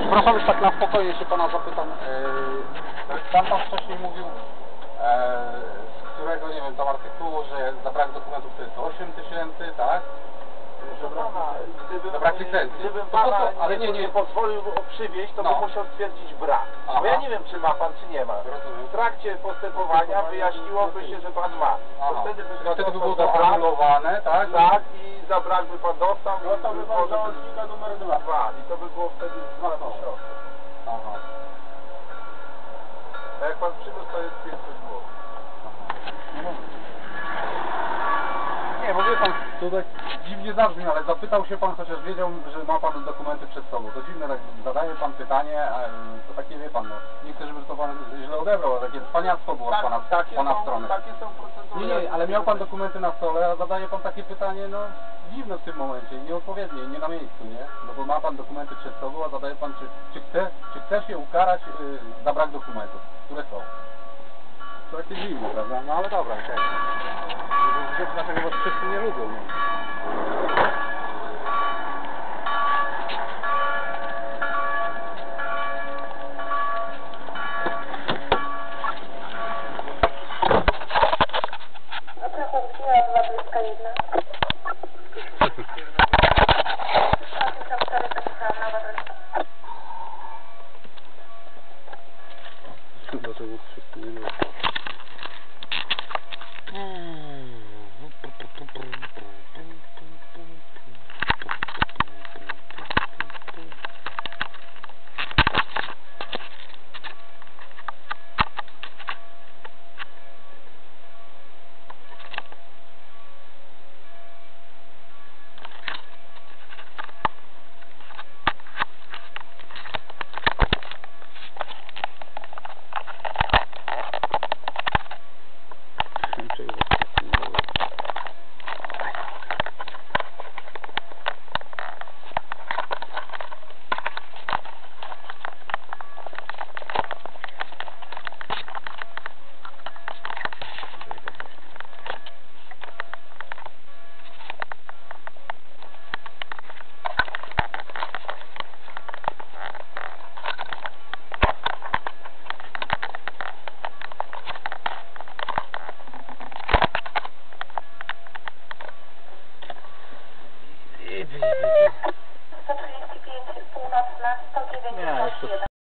Przepraszam, już tak na spokojnie się pana zapytam. Pan tam wcześniej mówił, e, z którego, nie wiem, tam artykułu, że za brak dokumentów to jest 8 tysięcy, tak? Pana, gdybym, brak licencji. gdybym To po co? pana Ale nie, nie, pozwolił przywieźć, to No. bym musiał stwierdzić brak. Aha. Bo ja nie wiem, czy ma pan, czy nie ma. Rozumiem. W trakcie postępowania wyjaśniłoby się, że pan ma. To Aha. wtedy by No wtedy by było zaformulowane, tak? Tak, i za brak by pan dostał. i Dostałby by pan może- załącznika numer dwa. Dwa. I to by było wtedy dwa tysiące. Aha. A jak pan przywiózł, to jest 500 zł. To tak dziwnie zabrzmi, ale zapytał się pan, chociaż wiedział, że ma pan dokumenty przed sobą. To dziwne, tak zadaje pan pytanie, a, to takie wie pan, no. Nie chcę, żeby to pan źle odebrał, ale takie cwaniactwo było z pana, z Tak, takie, pana są, strony. takie są procedury. Nie, nie, ale miał pan dokumenty na stole, a zadaje pan takie pytanie, no dziwne w tym momencie, nieodpowiednie, nie na miejscu, nie? No bo ma pan dokumenty przed sobą, a zadaje pan, czy, czy, chce, czy chce się ukarać y, za brak dokumentów, które są. To takie dziwne, prawda? No ale dobra, okej. Okay. dlatego was wszyscy nie lubią. Dlatego wszyscy nie lubią. 135 północna 191.